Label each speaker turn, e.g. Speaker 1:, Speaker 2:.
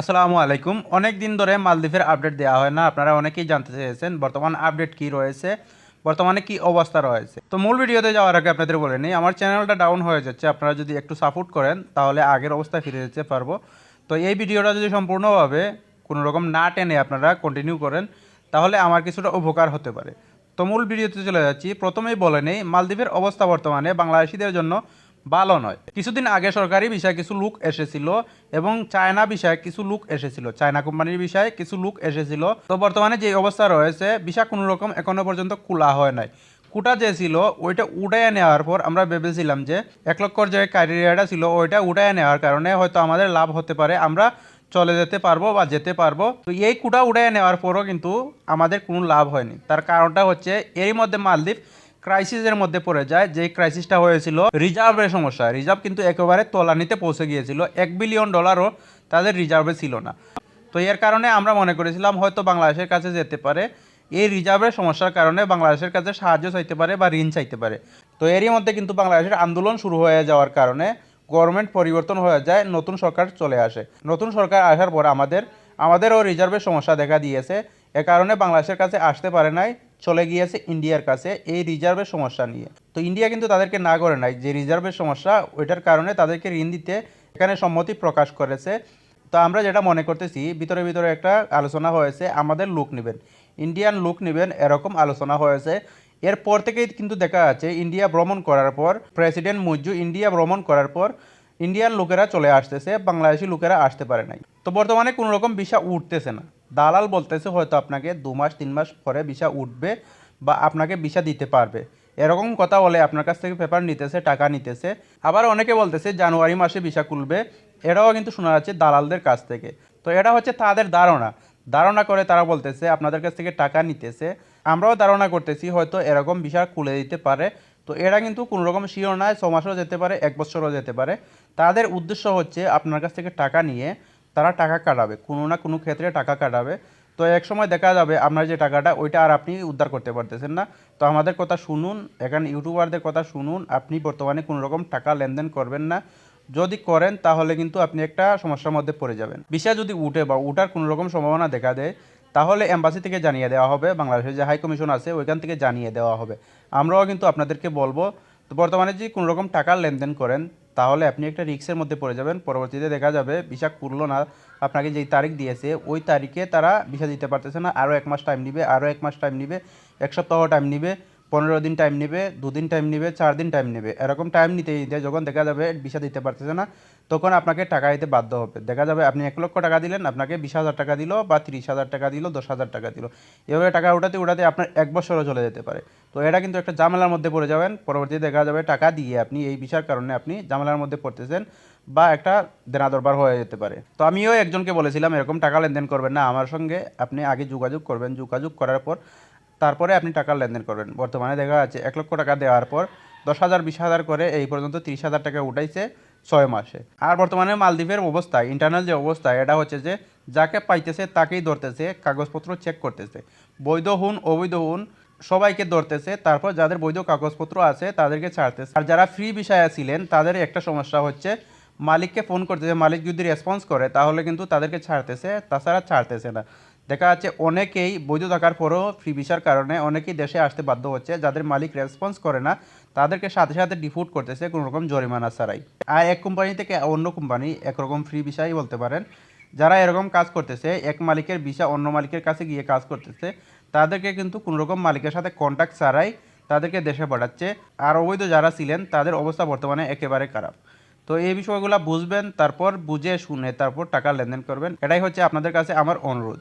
Speaker 1: আসসালামু আলাইকুম। অনেক দিন ধরে মালদ্বীপের আপডেট দেওয়া হয় না। আপনারা অনেকেই জানতে চেয়েছেন বর্তমান আপডেট কি রয়েছে, বর্তমানে কি অবস্থা রয়েছে। তো মূল ভিডিওতে যাওয়ার আগে আপনাদের বলে নিই, আমার চ্যানেলটা ডাউন হয়ে যাচ্ছে, আপনারা যদি একটু সাপোর্ট করেন, তাহলে আগের অবস্থায় ফিরে যেতে পারব। তো এই ভিডিওটা যদি সম্পূর্ণভাবে কোনো রকম না টেনে আপনারা কন্টিনিউ করেন, তাহলে আমার কিছুটা উপকার হতে পারে। তো মূল ভিডিওতে চলে যাচ্ছি। প্রথমেই বলে নেই, মালদ্বীপের অবস্থা বর্তমানে বাংলাদেশিদের জন্য ভালো নয়। কিছুদিন আগে সরকারি বিষয়ে কিছু লোক এসেছিল এবং চায়না বিষয়ে কিছু লোক এসেছিল। চায়না কোম্পানির বিষয়ে কিছু লোক এসেছিল। তো বর্তমানে যে অবস্থা রয়েছে বিষা কোনো রকম এখনও পর্যন্ত খোলা হয় নাই। কুটা যে ছিল, ওইটা উঠাইয়া নেওয়ার পর আমরা ভেবেছিলাম যে এক লক্ষর যে ক্রাইটেরিয়াটা ছিল, ওইটা উঠাইয়া নেওয়ার কারণে হয়তো আমাদের লাভ হতে পারে। আমরা চলে যেতে পারব বা যেতে পারব। তো এই কুটা উঠাইয়া নেওয়ার পরও কিন্তু আমাদের কোনো লাভ হয়নি। তার কারণটা হচ্ছে, এরই মধ্যে মালদ্বীপ ক্রাইসিসের মধ্যে পড়ে যায়। যে ক্রাইসিসটা হয়েছিল রিজার্ভের সমস্যা। রিজার্ভ কিন্তু একেবারে তলানিতে পৌঁছে গিয়েছিল। এক বিলিয়ন ডলারও তাদের রিজার্ভে ছিল না। তো এর কারণে আমরা মনে করেছিলাম, হয়তো বাংলাদেশের কাছে যেতে পারে। এই রিজার্ভের সমস্যার কারণে বাংলাদেশের কাছে সাহায্য চাইতে পারে বা ঋণ চাইতে পারে। তো এরই মধ্যে কিন্তু বাংলাদেশের আন্দোলন শুরু হয়ে যাওয়ার কারণে গভর্নমেন্ট পরিবর্তন হয়ে যায়, নতুন সরকার চলে আসে। নতুন সরকার আসার পর আমাদের, আমাদেরও রিজার্ভের সমস্যা দেখা দিয়েছে। এ কারণে বাংলাদেশের কাছে আসতে পারে নাই। চলে গিয়েছে ইন্ডিয়ার কাছে এই রিজার্ভের সমস্যা নিয়ে। তো ইন্ডিয়া কিন্তু তাদেরকে না করে নাই, যে রিজার্ভের সমস্যা, ওইটার কারণে তাদেরকে ঋণ দিতে এখানে সম্মতি প্রকাশ করেছে। তো আমরা যেটা মনে করতেছি, ভিতরে ভিতরে একটা আলোচনা হয়েছে, আমাদের লুক নেবেন। ইন্ডিয়ান লুক নেবেন, এরকম আলোচনা হয়েছে। এরপর থেকেই কিন্তু দেখা যাচ্ছে, ইন্ডিয়া ভ্রমণ করার পর, প্রেসিডেন্ট মুজু, ইন্ডিয়া ভ্রমণ করার পর ইন্ডিয়ান লোকেরা চলে আসতেছে, বাংলাদেশি লোকেরা আসতে পারে নাই। তো বর্তমানে কোনো রকম ভিসা উঠতেছে না। দালাল বলতেছে হয়তো আপনাকে দু মাস, তিন মাস পরে ভিসা উঠবে বা আপনাকে ভিসা দিতে পারবে। এরকম কথা বলে আপনার কাছ থেকে পেপার নিতেছে, টাকা নিতেছে। আবার অনেকে বলতেছে জানুয়ারি মাসে ভিসা খুলবে। এটাও কিন্তু শোনা যাচ্ছে দালালদের কাছ থেকে। তো এটা হচ্ছে তাদের ধারণা। ধারণা করে তারা বলতেছে, আপনাদের কাছ থেকে টাকা নিতেছে। আমরাও ধারণা করতেছি হয়তো এরকম ভিসা খুলে দিতে পারে। তো এরা কিন্তু কোনো রকম নয়, ছ মাসও যেতে পারে, এক বছরও যেতে পারে। তাদের উদ্দেশ্য হচ্ছে আপনার কাছ থেকে টাকা নিয়ে তারা টাকা কাটাবে, কোনো না কোনো ক্ষেত্রে টাকা কাটাবে। তো এক সময় দেখা যাবে আপনার যে টাকাটা, ওইটা আর আপনি উদ্ধার করতে পারতেছেন না। তো আমাদের কথা শুনুন, এখানে ইউটিউবারদের কথা শুনুন, আপনি বর্তমানে কোনো রকম টাকা লেনদেন করবেন না। যদি করেন, তাহলে কিন্তু আপনি একটা সমস্যার মধ্যে পড়ে যাবেন। বিষয় যদি উঠে বা উঠার কোনো রকম সম্ভাবনা দেখা দেয়, তাহলে এম্বাসি থেকে জানিয়ে দেওয়া হবে, বাংলাদেশের যে হাই কমিশন আছে, ওইখান থেকে জানিয়ে দেওয়া হবে। আমরাও কিন্তু আপনাদেরকে বলব, তো বর্তমানে যদি কোনো রকম টাকার লেনদেন করেন তাহলে আপনি একটা রিক্সের মধ্যে পড়ে যাবেন। পরবর্তীতে দেখা যাবে ভিসা করল না। আপনাকে যেই তারিখ দিয়েছে, ওই তারিখে তারা ভিসা দিতে পারতেছে না। আরও এক মাস টাইম নিবে, আরও এক মাস টাইম নিবে, এক সপ্তাহ টাইম নিবে। পনেরো দিন টাইম নেবে, দুদিন টাইম নেবে, চার দিন টাইম নেবে। এরকম টাইম নিতে নিতে যখন দেখা যাবে ভিসা দিতে পারতেছে না, তখন আপনাকে টাকা দিতে বাধ্য হবে। দেখা যাবে আপনি এক লক্ষ টাকা দিলেন, আপনাকে বিশ হাজার টাকা দিল বা তিরিশ হাজার টাকা দিল, দশ হাজার টাকা দিল। এভাবে টাকা উঠাতে উঠাতে আপনার এক বছরও চলে যেতে পারে। তো এটা কিন্তু একটা ঝামেলার মধ্যে পড়ে যাবেন। পরবর্তীতে দেখা যাবে টাকা দিয়ে আপনি এই বিষয়ের কারণে আপনি ঝামেলার মধ্যে পড়তেছেন বা একটা দেনা দরবার হয়ে যেতে পারে। তো আমিও একজনকে বলেছিলাম, এরকম টাকা লেনদেন করবেন না। আমার সঙ্গে আপনি আগে যোগাযোগ করবেন। যোগাযোগ করার পর তারপরে আপনি টাকা লেনদেন করবেন। বর্তমানে দেখা যাচ্ছে এক লক্ষ টাকা দেওয়ার পর দশ হাজার, বিশ হাজার করে এই পর্যন্ত তিরিশ হাজার টাকা উঠাইছে ছয় মাসে। আর বর্তমানে মালদ্বীপের অবস্থা ইন্টারনাল যে অবস্থা, এটা হচ্ছে যে যাকে পাইতেছে তাকেই ধরতেছে, কাগজপত্র চেক করতেছে। বৈধ হুন, অবৈধ হুন, সবাইকে ধরতেছে, তারপর যাদের বৈধ কাগজপত্র আছে তাদেরকে ছাড়তেছে। আর যারা ফ্রি বিষয়ে ছিলেন, তাদের একটা সমস্যা হচ্ছে, মালিককে ফোন করতেছে, মালিক যদি রেসপন্স করে, তাহলে কিন্তু তাদেরকে ছাড়তেছে, তাছাড়া ছাড়তেছে না। দেখা যাচ্ছে অনেকেই বৈধ থাকার পরও ফ্রি ভিসার কারণে অনেকেই দেশে আসতে বাধ্য হচ্ছে, যাদের মালিক রেসপন্স করে না, তাদেরকে সাথে সাথে ডিফুট করতেছে কোনো রকম জরিমানা ছাড়াই। আর এক কোম্পানি থেকে অন্য কোম্পানি একরকম ফ্রি ভিসাই বলতে পারেন, যারা এরকম কাজ করতেছে, এক মালিকের ভিসা অন্য মালিকের কাছে গিয়ে কাজ করতেছে, তাদেরকে কিন্তু কোনো রকম মালিকের সাথে কন্ট্যাক্ট ছাড়াই তাদেরকে দেশে পাঠাচ্ছে। আর অবৈধ যারা ছিলেন, তাদের অবস্থা বর্তমানে একেবারে খারাপ। তো এই বিষয়গুলো বুঝবেন, তারপর বুঝে শুনে তারপর টাকা লেনদেন করবেন। এটাই হচ্ছে আপনাদের কাছে আমার অনুরোধ।